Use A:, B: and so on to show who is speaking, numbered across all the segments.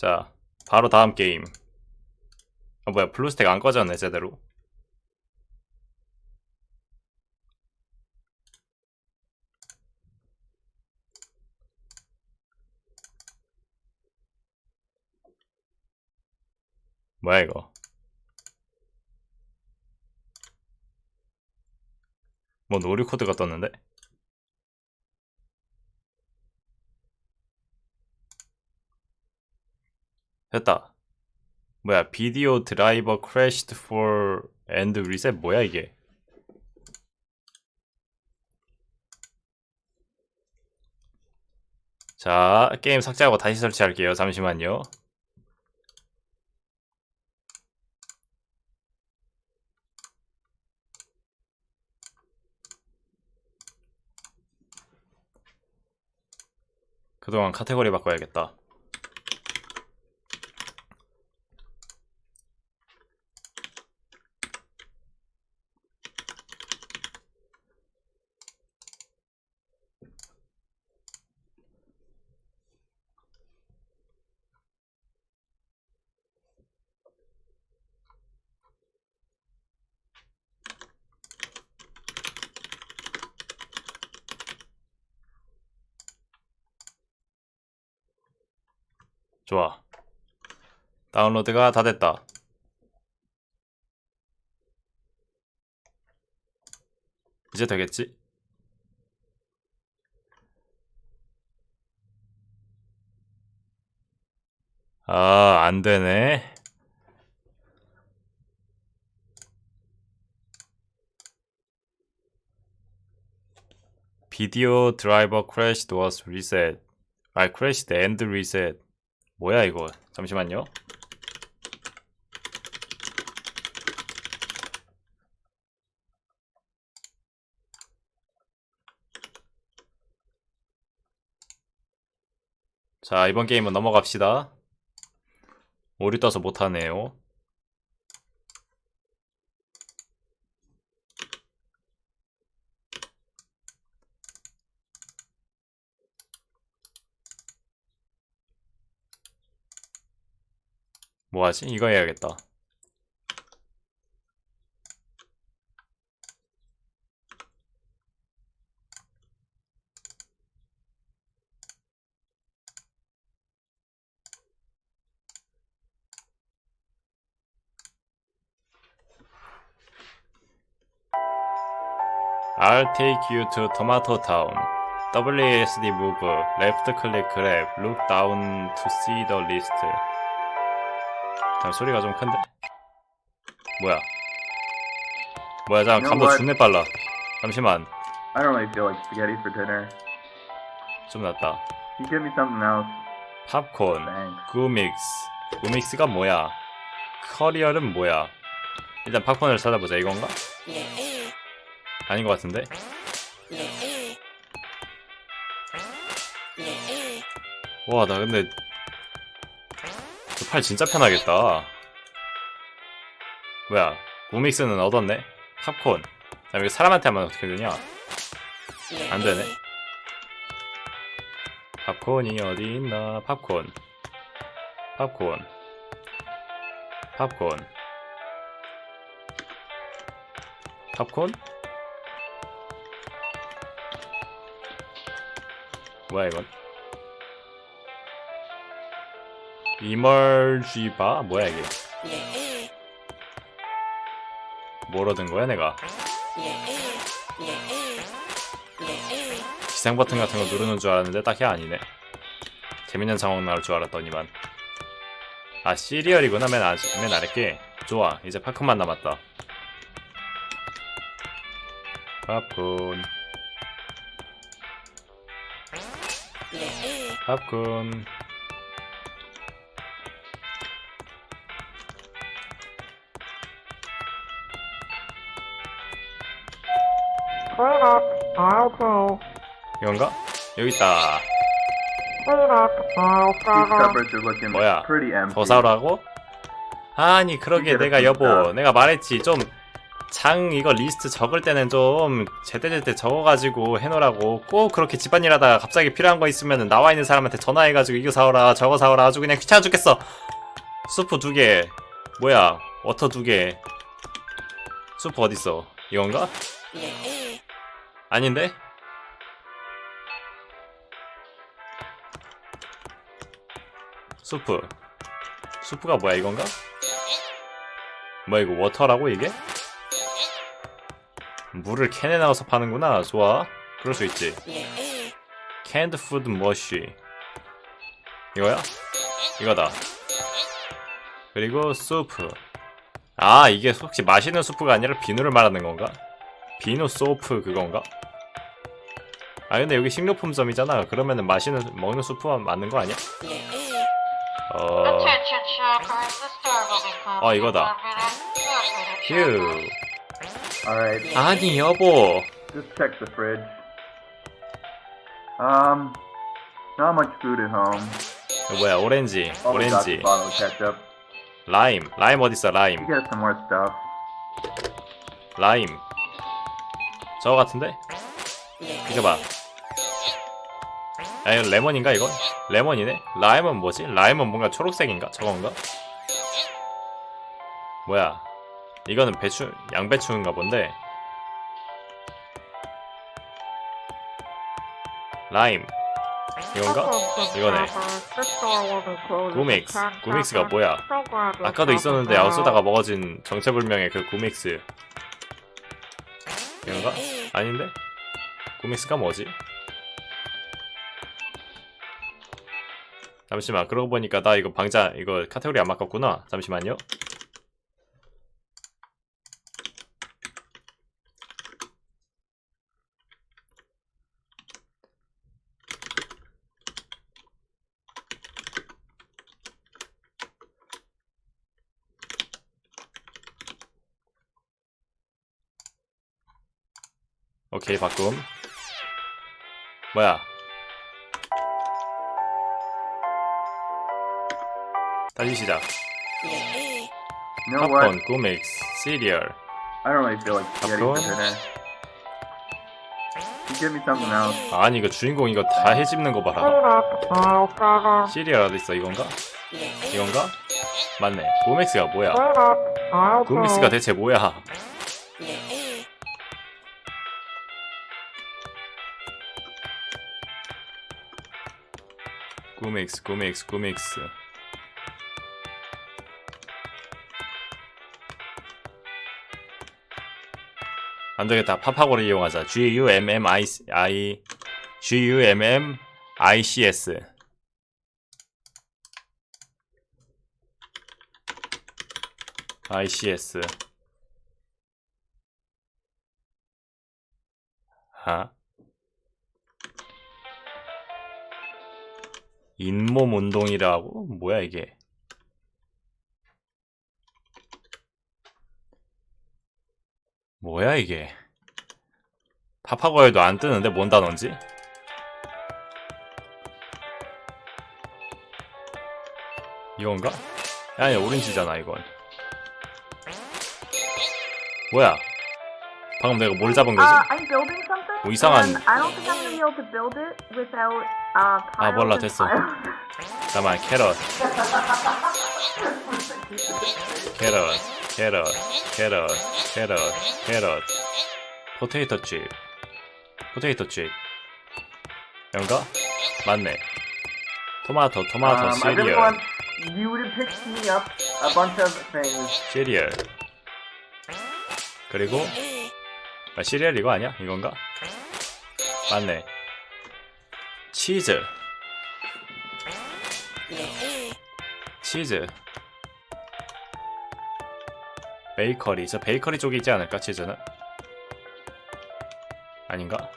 A: 자, 바로 다음 게임. 아, 뭐야, 블루스택 안 꺼졌네, 제대로. 뭐야, 이거. 뭐, 놀이 코드가 떴는데? 됐다. 뭐야, 비디오 드라이버 crashed for and reset 뭐야 이게? 자, 게임 삭제하고 다시 설치할게요. 잠시만요. 그동안 카테고리 바꿔야겠다. 좋아. 다운로드가 다 됐다. 이제 되겠지? 아, 안 되네. 비디오 드라이버 crashed was reset. 아, crashed and reset. 뭐야 이거? 잠시만요. 자, 이번 게임은 넘어갑시다. 오류 떠서 못하네요. 뭐하지? 이거 해야겠다. To Tomato Town. WASD left click grab, look down to see the list. 잠 소리가 좀 큰데? 뭐야? 뭐야 잠깐
B: You know
A: 감도
B: what?
A: 존내 빨라 잠시만
B: I don't really feel like spaghetti for dinner.
A: 좀 낫다
B: Can you give me something else?
A: 팝콘
B: Thanks.
A: 구믹스 구믹스가 뭐야 커리어는 뭐야 일단 팝콘을 찾아보자 이건가? 아닌 것 같은데 와 나 근데 저 팔 진짜 편하겠다 뭐야 구믹스는 얻었네 팝콘 자 이거 사람한테 하면 어떻게 되냐 안 되네. 팝콘이 어디 있나? 팝콘. 팝콘. 팝콘. 팝콘? 뭐야 이건? 이멀쥐바? 뭐야 이게? 뭘 얻은 거야 내가? 기상 버튼 같은 거 누르는 줄 알았는데 딱히 아니네. 재밌는 상황 나올 줄 알았더니만. 아 시리얼이구나 맨, 아, 맨 아래 게. 좋아 이제 팝콘만 남았다. 팝콘. 팝콘.
C: I'll play.
A: 이건가? 여기 있다.
C: I'll
B: These
C: play.
B: cupboards are looking
A: 뭐야?
B: pretty empty.
A: 더 사오라고? 아니 그러게 내가. 여보 내가 말했지 좀 장 이거 리스트 적을 때는 좀 제때제때 적어가지고 해놓으라고 꼭 그렇게 집안일 하다가 갑자기 필요한 거 있으면 나와 있는 사람한테 전화해가지고 이거 사오라 저거 사오라 아주 그냥 귀찮아 죽겠어 수프 두 개 뭐야 워터 두 개 수프 어딨어 이건가? 아닌데? 수프 수프가 뭐야 이건가? 뭐야 이거 워터라고 이게? 물을 캔에 넣어서 파는구나 좋아 그럴 수 있지 캔드 푸드 머쉬 이거야? 이거다 그리고 수프 아 이게 혹시 마시는 수프가 아니라 비누를 말하는 건가? 비누 소프 그건가? 아 근데 여기 식료품점이잖아 그러면은 마시는 먹는 수프만 맞는 거 아니야? 어... 어,
C: in
A: 이거다. 휴
B: Alright,
A: 아니 여보
B: just check the fridge. Um, not much food at home.
A: 이거 뭐야 오렌지
B: Always got the
A: 오렌지
B: bottle of ketchup.
A: 라임 라임 어딨어 라임
B: You get some more stuff.
A: 라임 저거 같은데? 이거 봐 아, 이거 레몬인가 이건? 레몬이네? 라임은 뭐지? 라임은 뭔가 초록색인가? 저건가? 뭐야 이거는 배추 양배추인가 본데 라임 이건가? 이거네 구믹스 구믹스가 뭐야 아까도 있었는데 안 쓰다가 먹어진 정체불명의 그 구믹스 이건가? 아닌데? 구믹스가 뭐지? 잠시만 그러고 보니까 나 이거 방자 이거 카테고리 안 바꿨구나. 잠시만요. 오케이 바꿈. 뭐야 시작
B: You know what?
A: 팝콘, 구믹스, 시리얼
B: I don't really feel like for
A: Popcorn?
B: dinner. You give me something else.
A: 아니 이거 주인공 이거 다 해집는 거 봐라. 시리얼 어딨어 이건가? 이건가? 맞네 구믹스가 뭐야
C: two.
A: 대체 뭐야 구믹스 구믹스 구믹스 안 되겠다 파파고를 이용하자. G-U-M-M-I G-U-M-M-I-C-S ICS 하? 잇몸 운동이라고? 뭐야 이게 뭐야 이게 파파고에도 안 뜨는데 뭔 단어인지? 이건가? 아니 오렌지잖아 이건 뭐야 방금 내가 뭘 잡은 거지?
D: Uh, I'm building something.
A: 뭐 이상한-
D: and I don't think I'm gonna be able to build it without uh.
A: 아, 몰라, 됐어. 잠깐만 캐럿 캐럿 캐럿 캐럿 캐럿 캐럿. 포테이토 칩. 포테이토 칩. 연가? 맞네. 토마토 토마토
B: Um, I really
A: 시리얼.
B: want you to pick me up a bunch of things.
A: 시리얼. 그리고 아, 시리얼 이거 아니야? 이건가? 맞네. 치즈 치즈 베이커리 저 베이커리 쪽에 있지 않을까 치즈는? 아닌가?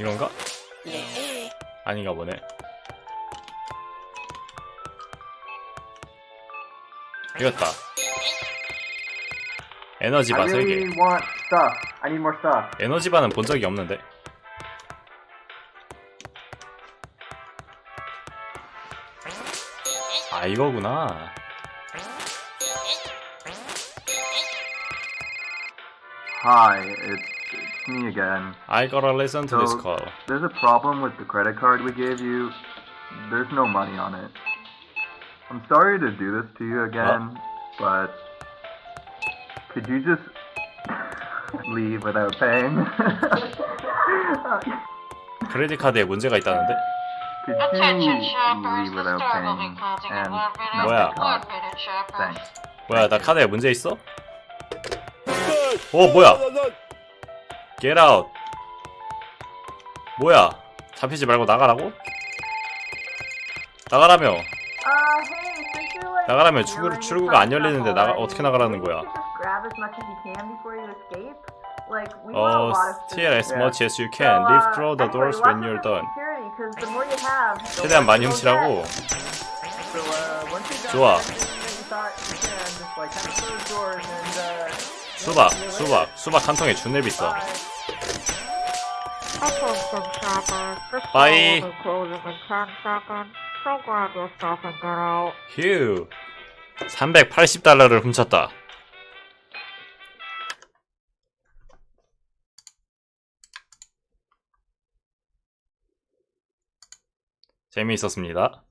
A: 이건가? 아닌가 보네 이겼다 에너지 바
B: I
A: 3개
B: really want stuff. I need more stuff.
A: 에너지 바는 본 적이 없는데 아 이거구나
B: Hi, it's, it's me again.
A: I gotta listen to this call
B: There's a problem with the credit card we gave you. There's no money on it. I'm sorry to do this to you again, but could you just leave without paying?
A: 크레딧 카드에 문제가 있다는데?
B: could
C: Attention
B: you
C: shoppers,
B: leave without paying and not card?
C: minute, shoppers.
B: Thanks.
A: 뭐야 나 카드에 문제 있어? 어 뭐야? Get out. 뭐야? 잡히지 말고 나가라고? 나가라며.
D: Uh, you're like
A: 나가라면 출구, 출구가 안 열리는데 나가 어떻게 나가라는 거야? 어, steal as much as you can.
D: uh,
A: Leave through the doors when you're done. 최대한 많이 훔치라고.
E: uh,
A: 좋아.
E: uh,
A: 수박. 수박, 수박 한 통에 준내 비싸.
C: Attention shoppers, the store
A: Bye.
C: will be closing in 10 seconds. So grab your stuff and get out.
A: 휴. 380달러를 훔쳤다. 재미있었습니다.